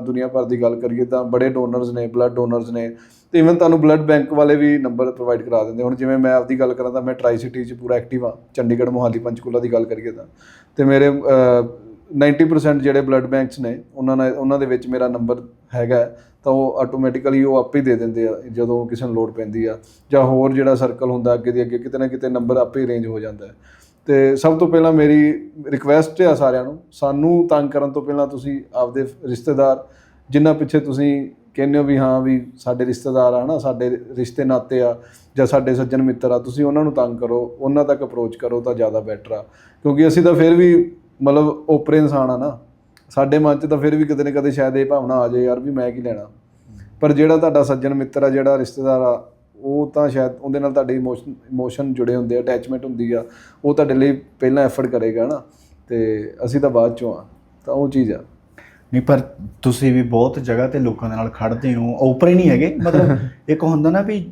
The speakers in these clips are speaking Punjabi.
ਦੁਨੀਆ ਭਰ ਦੀ ਗੱਲ ਕਰੀਏ ਤਾਂ ਬੜੇ ਡੋਨਰਸ ਨੇ ਬਲੱਡ ਡੋਨਰਸ ਨੇ ਤੇ ਇਵਨ ਤੁਹਾਨੂੰ ਬਲੱਡ ਬੈਂਕ ਵਾਲੇ ਵੀ ਨੰਬਰ ਪ੍ਰੋਵਾਈਡ ਕਰਾ ਦਿੰਦੇ ਹੁਣ ਜਿਵੇਂ ਮੈਂ ਆਪਦੀ ਗੱਲ ਕਰਾਂ ਤਾਂ ਮੈਂ ਟਰਾਈ ਸਿਟੀ 'ਚ ਪੂਰਾ ਐਕਟਿਵ ਆ ਚੰਡੀਗੜ੍ਹ ਮੋਹਾਲੀ ਪੰਚਕੂਲਾ ਦੀ ਗੱਲ ਕਰੀਏ ਤਾਂ ਤੇ ਮੇਰੇ ਅਹ, 90% ਜਿਹੜੇ ਬਲੱਡ ਬੈਂਕਸ ਨੇ ਉਹਨਾਂ ਨਾਲ ਉਹਨਾਂ ਦੇ ਵਿੱਚ ਮੇਰਾ ਨੰਬਰ ਹੈਗਾ ਤਾਂ ਉਹ ਆਟੋਮੈਟਿਕਲੀ ਉਹ ਆਪੇ ਹੀ ਦੇ ਦਿੰਦੇ ਆ ਜਦੋਂ ਕਿਸੇ ਨੂੰ ਲੋੜ ਪੈਂਦੀ ਆ ਜਾਂ ਹੋਰ ਜਿਹੜਾ ਸਰਕਲ ਹੁੰਦਾ ਅੱਗੇ ਦੀ ਅੱਗੇ ਕਿਤੇ ਨਾ ਕਿਤੇ ਨੰਬਰ ਆਪੇ ਹੀ ਅਰੇਂਜ ਹੋ ਜਾਂਦਾ ਹੈ। ਤੇ ਸਭ ਤੋਂ ਪਹਿਲਾਂ ਮੇਰੀ ਰਿਕੁਐਸਟ ਹੈ ਸਾਰਿਆਂ ਨੂੰ, ਸਾਨੂੰ ਤੰਗ ਕਰਨ ਤੋਂ ਪਹਿਲਾਂ ਤੁਸੀਂ ਆਪਦੇ ਰਿਸ਼ਤੇਦਾਰ ਜਿਨ੍ਹਾਂ ਪਿੱਛੇ ਤੁਸੀਂ ਕਹਿੰਦੇ ਹੋ ਵੀ ਹਾਂ ਵੀ ਸਾਡੇ ਰਿਸ਼ਤੇਦਾਰ ਆ ਨਾ, ਸਾਡੇ ਰਿਸ਼ਤੇ ਨਾਤੇ ਆ ਜਾਂ ਸਾਡੇ ਸੱਜਣ ਮਿੱਤਰ ਆ, ਤੁਸੀਂ ਉਹਨਾਂ ਨੂੰ ਤੰਗ ਕਰੋ, ਉਹਨਾਂ ਤੱਕ ਅਪਰੋਚ ਕਰੋ ਤਾਂ ਜ਼ਿਆਦਾ ਬੈਟਰ ਆ। ਕਿਉਂਕਿ ਅਸੀਂ ਤਾਂ ਫਿਰ ਵੀ ਮਤਲਬ ਓਪਰੇ ਇਨਸਾਨ ਆ ਨਾ, ਸਾਡੇ ਮਨ 'ਚ ਤਾਂ ਫਿਰ ਵੀ ਕਿਤੇ ਨਾ ਕਦੇ ਸ਼ਾਇਦ ਇਹ ਭਾਵਨਾ ਆ ਜਾਏ, ਯਾਰ ਵੀ ਮੈਂ ਕੀ ਲੈਣਾ? ਪਰ ਜਿਹੜਾ ਤੁਹਾਡਾ ਸੱਜਣ ਮਿੱਤਰ ਆ, ਜਿਹੜਾ ਰਿਸ਼ਤੇਦਾਰ ਆ ਉਹ ਤਾਂ ਸ਼ਾਇਦ ਉਹਦੇ ਨਾਲ ਤੁਹਾਡੇ ਇਮੋਸ਼ਨ ਇਮੋਸ਼ਨ ਜੁੜੇ ਹੁੰਦੇ ਆ ਅਟੈਚਮੈਂਟ ਹੁੰਦੀ ਆ ਉਹ ਤੁਹਾਡੇ ਲਈ ਪਹਿਲਾਂ ਐਫਰਟ ਕਰੇਗਾ ਨਾ ਤੇ ਅਸੀਂ ਤਾਂ ਬਾਅਦ ਚੋਂ ਆ ਤਾਂ ਉਹ ਚੀਜ਼ ਆ। ਨਹੀਂ ਪਰ ਤੁਸੀਂ ਵੀ ਬਹੁਤ ਜਗ੍ਹਾ ਤੇ ਲੋਕਾਂ ਦੇ ਨਾਲ ਖੜਦੇ ਹੋ ਓਪਰੇ ਨਹੀਂ ਹੈਗੇ ਮਤਲਬ ਇੱਕ ਹੁੰਦਾ ਨਾ ਵੀ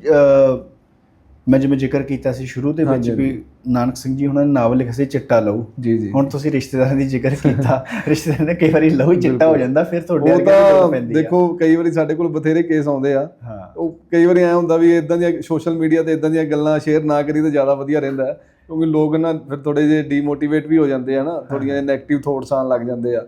ਮੈਂ ਜਿਵੇਂ ਜ਼ਿਕਰ ਕੀਤਾ ਸੀ ਸ਼ੁਰੂ ਦੇ ਵਿੱਚ ਵੀ ਨਾਨਕ ਸਿੰਘ ਜੀ ਉਹਨਾਂ ਨੇ ਨਾਵਲ ਲਿਖਿਆ ਸੀ ਚਿੱਟਾ ਲਹੂ ਜੀ ਜੀ। ਹੁਣ ਤੁਸੀਂ ਰਿਸ਼ਤੇਦਾਰਾਂ ਦੀ ਜ਼ਿਕਰ ਕੀਤਾ ਰਿਸ਼ਤੇਦਾਰਾਂ ਦਾ ਕਈ ਵਾਰੀ ਲਹੂ ਚਿੱਟਾ ਹੋ। ਜਾਂਦਾ ਫਿਰ ਤੁਹਾਡੇ ਅੱਗੇ ਵੀ ਲੋੜ ਤਾਂ ਪੈਂਦੀ ਆ। ਦੇਖੋ ਕਈ ਵਾਰੀ ਸਾਡੇ ਕੋਲ ਬਥੇਰੇ ਕੇਸ ਆਉਂਦੇ ਆ। ਹਾਂ। ਉਹ ਕਈ ਵਾਰੀ ਐ ਹੁੰਦਾ ਵੀ ਇਦਾਂ ਦੀਆਂ ਸੋਸ਼ਲ ਮੀਡੀਆ ਤੇ ਇਦਾਂ ਦੀਆਂ ਗੱਲਾਂ ਸ਼ੇਅਰ ਨਾ ਕਰੀ ਤਾਂ ਜ਼ਿਆਦਾ ਵਧੀਆ ਰਹਿੰਦਾ ਹੈ ਕਿਉਂਕਿ ਲੋਕ ਨਾ ਫਿਰ ਥੋੜੇ ਜਿਹੇ ਡੀਮੋਟੀਵੇਟ ਵੀ ਹੋ ਜਾਂਦੇ ਆ ਨਾ ਥੋੜੀਆਂ 네ਗੇਟਿਵ ਥੋਟਸ ਆਉਣ ਲੱਗ ਜਾਂਦੇ ਆ।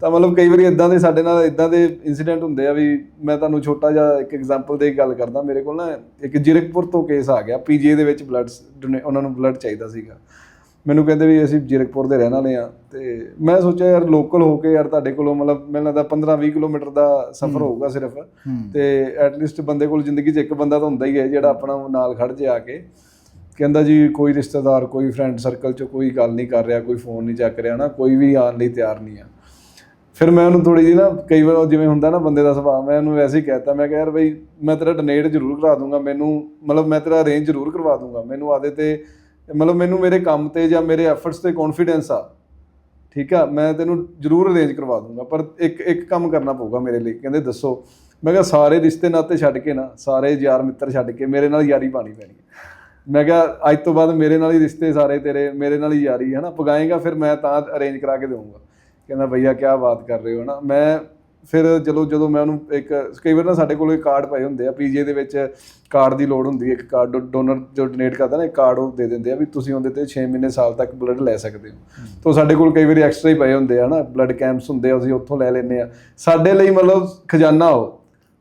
ਤਾਂ ਮਤਲਬ ਕਈ ਵਾਰੀ ਇਦਾਂ ਦੇ ਸਾਡੇ ਨਾਲ ਇਦਾਂ ਦੇ ਇਨਸੀਡੈਂਟ ਹੁੰਦੇ ਆ ਵੀ ਮੈਂ ਤੁਹਾਨੂੰ ਛੋਟਾ ਜਿਹਾ ਇੱਕ ਐਗਜ਼ਾਮਪਲ ਦੇ ਗੱਲ ਕਰਦਾ ਮੇਰੇ ਕੋਲ ਨਾ ਇੱਕ ਜਿਰਕਪੁਰ ਤੋਂ ਕੇਸ ਆ ਗਿਆ ਪੀਜੀਏ ਦੇ ਵਿੱਚ ਬਲੱਡ ਉਹਨਾਂ ਨੂੰ ਬਲੱਡ ਚਾਹੀਦਾ ਸੀਗਾ। ਮੈਨੂੰ ਕਹਿੰਦੇ ਵੀ ਅਸੀਂ ਜਿਰਕਪੁਰ ਦੇ ਰਹਿਣ ਵਾਲੇ ਆ ਤੇ ਮੈਂ ਸੋਚਿਆ ਯਾਰ ਲੋਕਲ ਹੋ ਕੇ ਯਾਰ ਤੁਹਾਡੇ ਕੋਲੋਂ ਮਤਲਬ ਮੈਨੂੰ ਲੱਗਦਾ 15 20 ਕਿਲੋਮੀਟਰ ਦਾ ਸਫ਼ਰ ਹੋਊਗਾ ਸਿਰਫ। ਤੇ ਐਟਲੀਸਟ ਬੰਦੇ ਕੋਲ ਜ਼ਿੰਦਗੀ 'ਚ ਇੱਕ ਬੰਦਾ ਤਾਂ ਹੁੰਦਾ ਹੀ ਹੈ ਜਿਹੜਾ ਆਪਣਾ ਨਾਲ ਖੜ ਜੇ ਆ ਕੇ। ਕਹਿੰਦਾ ਜੀ ਕੋਈ ਰਿਸ਼ਤੇਦਾਰ ਕੋਈ ਫਰੈਂਡ ਸਰਕਲ 'ਚ ਕੋਈ ਗੱਲ ਨਹੀਂ ਕਰ ਰਿਹਾ ਕੋਈ ਫੋਨ ਨਹੀਂ ਚੱਕ ਰਿਹਾ ਨਾ ਕੋਈ ਵੀ ਆਉਣ ਲਈ ਤਿਆਰ ਨਹੀਂ ਆ। ਫਿਰ ਮੈਂ ਉਹਨੂੰ ਥੋੜੀ ਜਿਹੀ ਨਾ ਕਈ ਵਾਰ ਜਿਵੇਂ ਹੁੰਦਾ ਨਾ ਬੰਦੇ ਦਾ ਸੁਭਾਅ ਮੈਂ ਉਹਨੂੰ ਵੈਸੇ ਹੀ ਕਹਿਤਾ ਮੈਂ ਕਿਹਾ ਯਾਰ ਬਈ ਮੈਂ ਤੇਰਾ ਡੋਨੇਟ ਜ਼ਰੂਰ ਕਰਾ ਦੂੰਗਾ ਮੈਨੂੰ ਮਤਲਬ ਮੈਂ ਤੇਰਾ ਅਰੇਂਜ ਜ਼ਰੂਰ ਕਰਵਾ ਦੂੰਗਾ ਮੈਨੂੰ ਆਦੇ ਤੇ ਮਤਲਬ ਮੈਨੂੰ ਮੇਰੇ ਕੰਮ ਤੇ ਜਾਂ ਮੇਰੇ ਐਫਰਟਸ ਤੇ ਕੌਨਫੀਡੈਂਸ ਆ। ਠੀਕ ਆ? ਮੈਂ ਤੈਨੂੰ ਜ਼ਰੂਰ ਅਰੇਂਜ ਕਰਵਾ ਦੂੰਗਾ, ਪਰ ਇੱਕ ਇੱਕ ਕੰਮ ਕਰਨਾ ਪਊਗਾ ਮੇਰੇ ਲਈ। ਕਹਿੰਦੇ, ਦੱਸੋ। ਮੈਂ ਕਿਹਾ, ਸਾਰੇ ਰਿਸ਼ਤੇ ਨਾਤੇ ਛੱਡ ਕੇ ਨਾ, ਸਾਰੇ ਯਾਰ ਮਿੱਤਰ ਛੱਡ ਕੇ ਮੇਰੇ ਨਾਲ ਯਾਰੀ ਪਾਣੀ ਪੈਣੀ ਮੈਂ ਕਿਹਾ, ਅੱਜ ਤੋਂ ਬਾਅਦ ਮੇਰੇ ਨਾਲ ਹੀ ਰਿਸ਼ਤੇ ਸਾਰੇ ਤੇਰੇ, ਮੇਰੇ ਨਾਲ ਹੀ ਯਾਰੀ ਹੈ ਨਾ ਪਗਾਏਗਾ, ਫਿਰ ਮੈਂ ਤਾਂ ਅਰੇਂਜ ਕਰਾ ਕੇ ਦੇਵਾਂਗਾ ਕਹਿੰਦਾ, ਭਈਆ ਕੀ ਬਾਤ ਕਰ ਰਹੇ ਹੋ ਨਾ ਮੈਂ ਫਿਰ ਚਲੋ ਜਦੋਂ ਮੈਂ ਉਹਨੂੰ ਇੱਕ ਕਈ ਵਾਰ ਨਾ ਸਾਡੇ ਕੋਲ ਕਾਰਡ ਪਏ ਹੁੰਦੇ ਆ ਪੀਜੀਏ ਦੇ ਵਿੱਚ ਕਾਰਡ ਦੀ ਲੋੜ ਹੁੰਦੀ ਹੈ ਇੱਕ ਕਾਰਡ ਡੋਨਰ ਜੋ ਡੋਨੇਟ ਕਰਦਾ ਨਾ ਇੱਕ ਕਾਰਡ ਉਹ ਦੇ ਦਿੰਦੇ ਆ ਵੀ ਤੁਸੀਂ ਉਹਦੇ ਤੇ 6 ਮਹੀਨੇ ਸਾਲ ਤੱਕ ਬਲੱਡ ਲੈ ਸਕਦੇ ਹੋ। ਤੋਂ ਸਾਡੇ ਕੋਲ ਕਈ ਵਾਰੀ ਐਕਸਟਰਾ ਹੀ ਪਏ ਹੁੰਦੇ ਆ ਨਾ ਬਲੱਡ ਕੈਂਪਸ ਹੁੰਦੇ ਆ ਅਸੀਂ ਉੱਥੋਂ ਲੈ ਲੈਂਦੇ ਆ। ਸਾਡੇ ਲਈ ਮਤਲਬ ਖਜ਼ਾਨਾ ਹੋ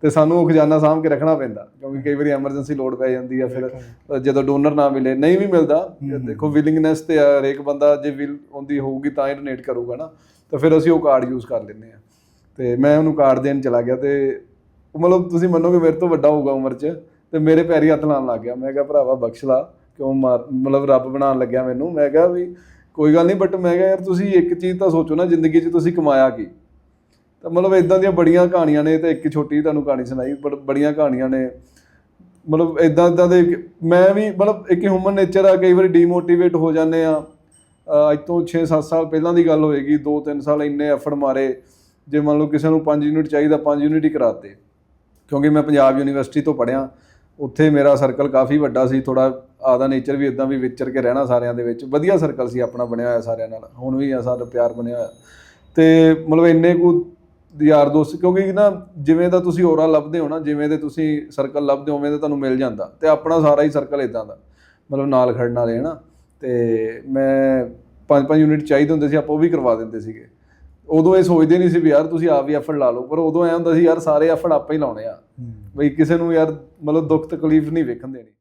ਤੇ ਸਾਨੂੰ ਉਹ ਖਜ਼ਾਨਾ ਸਾਂਭ ਕੇ ਰੱਖਣਾ ਪੈਂਦਾ ਕਿਉਂਕਿ ਕਈ ਵਾਰੀ ਐਮਰਜੈਂਸੀ ਲੋਡ ਪੈ ਜਾਂਦੀ ਆ ਫਿਰ ਜਦੋਂ ਡੋਨਰ ਨਾ ਮਿਲੇ ਨਹੀਂ ਵੀ ਮਿਲਦਾ ਦੇਖੋ ਵਿਲਿੰਗਨੈਸ ਤੇ ਹਰੇਕ ਬੰਦਾ ਜੇ ਵਿਲ ਹੁੰਦੀ ਹੋਊਗੀ ਤਾਂ ਹੀ ਡੋਨੇਟ ਕਰੂਗਾ ਨਾ ਤਾਂ ਫਿਰ ਅਸੀਂ ਉਹ ਕਾਰਡ ਯੂਜ਼ ਕਰ ਲੈਂਦੇ ਆ। ਤੇ ਮੈਂ ਉਹਨੂੰ ਕਾਰਡ ਦੇਣ ਚਲਾ ਗਿਆ ਤੇ ਮਤਲਬ ਤੁਸੀਂ ਮੰਨੋਗੇ ਮੇਰੇ ਤੋਂ ਵੱਡਾ ਹੋਊਗਾ ਉਮਰ 'ਚ ਤੇ ਮੇਰੇ ਪੈਰੀ ਹੱਥ ਲਾਉਣ ਲੱਗ ਗਿਆ। ਮੈਂ ਕਿਹਾ, ਭਰਾਵਾ, ਬਖਸ਼ ਲਾ, ਕਿਉਂ ਮਾਰ ਮਤਲਬ ਰੱਬ ਬਣਾਉਣ ਲੱਗਿਆ ਮੈਨੂੰ। ਮੈਂ ਕਿਹਾ ਵੀ ਕੋਈ ਗੱਲ ਨਹੀਂ ਬਟ ਮੈਂ ਕਿਹਾ, ਯਾਰ, ਤੁਸੀਂ ਇੱਕ ਚੀਜ਼ ਤਾਂ ਸੋਚੋ ਨਾ, ਜ਼ਿੰਦਗੀ 'ਚ ਤੁਸੀਂ ਕਮਾਇਆ ਕੀ? ਤਾਂ ਮਤਲਬ ਇਦਾਂ ਦੀਆਂ ਬੜੀਆਂ ਕਹਾਣੀਆਂ ਨੇ, ਤੇ ਇੱਕ ਛੋਟੀ ਤੁਹਾਨੂੰ ਕਹਾਣੀ ਸੁਣਾਈ, ਬੜ, ਬੜੀਆਂ ਕਹਾਣੀਆਂ ਨੇ। ਮਤਲਬ ਇਦਾਂ ਇਦਾਂ ਦੇ ਮੈਂ ਵੀ ਮਤਲਬ ਇੱਕ ਹਿਊਮਨ ਨੇਚਰ ਆ, ਕਈ ਵਾਰੀ ਡੀਮੋਟੀਵੇਟ ਹੋ ਜਾਂਦੇ ਆ। ਅੱਜ ਤੋਂ 6-7 ਸਾਲ ਪਹਿਲਾਂ ਦੀ ਗੱਲ ਹੋਏਗੀ 2-3 ਸਾਲ ਇੰਨੇ ਐਫਰਟ ਮਾਰੇ। ਜੇ ਮੰਨ ਲਓ ਕਿਸੇ ਨੂੰ 5 ਯੂਨਿਟ ਚਾਹੀਦਾ 5 ਯੂਨਿਟ ਹੀ ਕਰਾਤੇ। ਕਿਉਂਕਿ ਮੈਂ ਪੰਜਾਬ ਯੂਨੀਵਰਸਿਟੀ ਤੋਂ ਪੜ੍ਹਿਆ। ਉੱਥੇ ਮੇਰਾ ਸਰਕਲ ਕਾਫੀ ਵੱਡਾ ਸੀ ਥੋੜਾ ਆਦਾ ਨੇਚਰ ਵੀ ਇਦਾਂ ਵੀ ਵਿਚਰ ਕੇ ਰਹਿਣਾ ਸਾਰਿਆਂ ਦੇ ਵਿੱਚ। ਵਧੀਆ ਸਰਕਲ ਸੀ ਆਪਣਾ ਬਣਿਆ ਹੋਇਆ ਸਾਰਿਆਂ ਨਾਲ। ਹੁਣ ਵੀ ਆ, ਸਾਡਾ ਪਿਆਰ ਬਣਿਆ ਹੋਇਆ। ਤੇ ਮਤਲਬ ਇੰਨੇ ਕੁ ਯਾਰ ਦੋਸਤ, ਕਿਉਂਕਿ ਨਾ ਜਿਵੇਂ ਦਾ ਤੁਸੀਂ ਔਰਾ ਲੱਭਦੇ ਹੋ ਨਾ, ਜਿਵੇਂ ਦੇ ਤੁਸੀਂ ਸਰਕਲ ਲੱਭਦੇ ਹੋ, ਉਵੇਂ ਦਾ ਤੁਹਾਨੂੰ ਮਿਲ ਜਾਂਦਾ। ਤੇ ਆਪਣਾ ਸਾਰਾ ਹੀ ਸਰਕਲ ਇਦਾਂ ਦਾ। ਮਤਲਬ ਨਾਲ ਖੜਨ ਵਾਲੇ ਹਨਾ। ਤੇ ਮੈਂ ਪੰਜ ਪੰਜ ਯੂਨਿਟ ਚਾਹੀਦੇ ਹੁੰਦੇ ਸੀ, ਆਪਾਂ ਉਹ ਵੀ ਕਰਵਾ ਦਿੰਦੇ ਸੀਗੇ। ਉਦੋਂ ਇਹ ਸੋਚਦੇ ਨਹੀਂ ਸੀ ਵੀ ਯਾਰ ਤੁਸੀਂ ਆਪ ਵੀ ਐਫਰਟ ਲਾ ਲਓ ਪਰ ਉਦੋਂ ਐ ਹੁੰਦਾ ਸੀ ਯਾਰ ਸਾਰੇ ਐਫਰਟ ਆਪਾਂ ਹੀ ਲਾਉਣੇ ਆ। ਬਈ ਕਿਸੇ ਨੂੰ ਯਾਰ ਮਤਲਬ ਦੁੱਖ ਤਕਲੀਫ ਨਹੀਂ ਵੇਖਣ ਦੇਣੀ।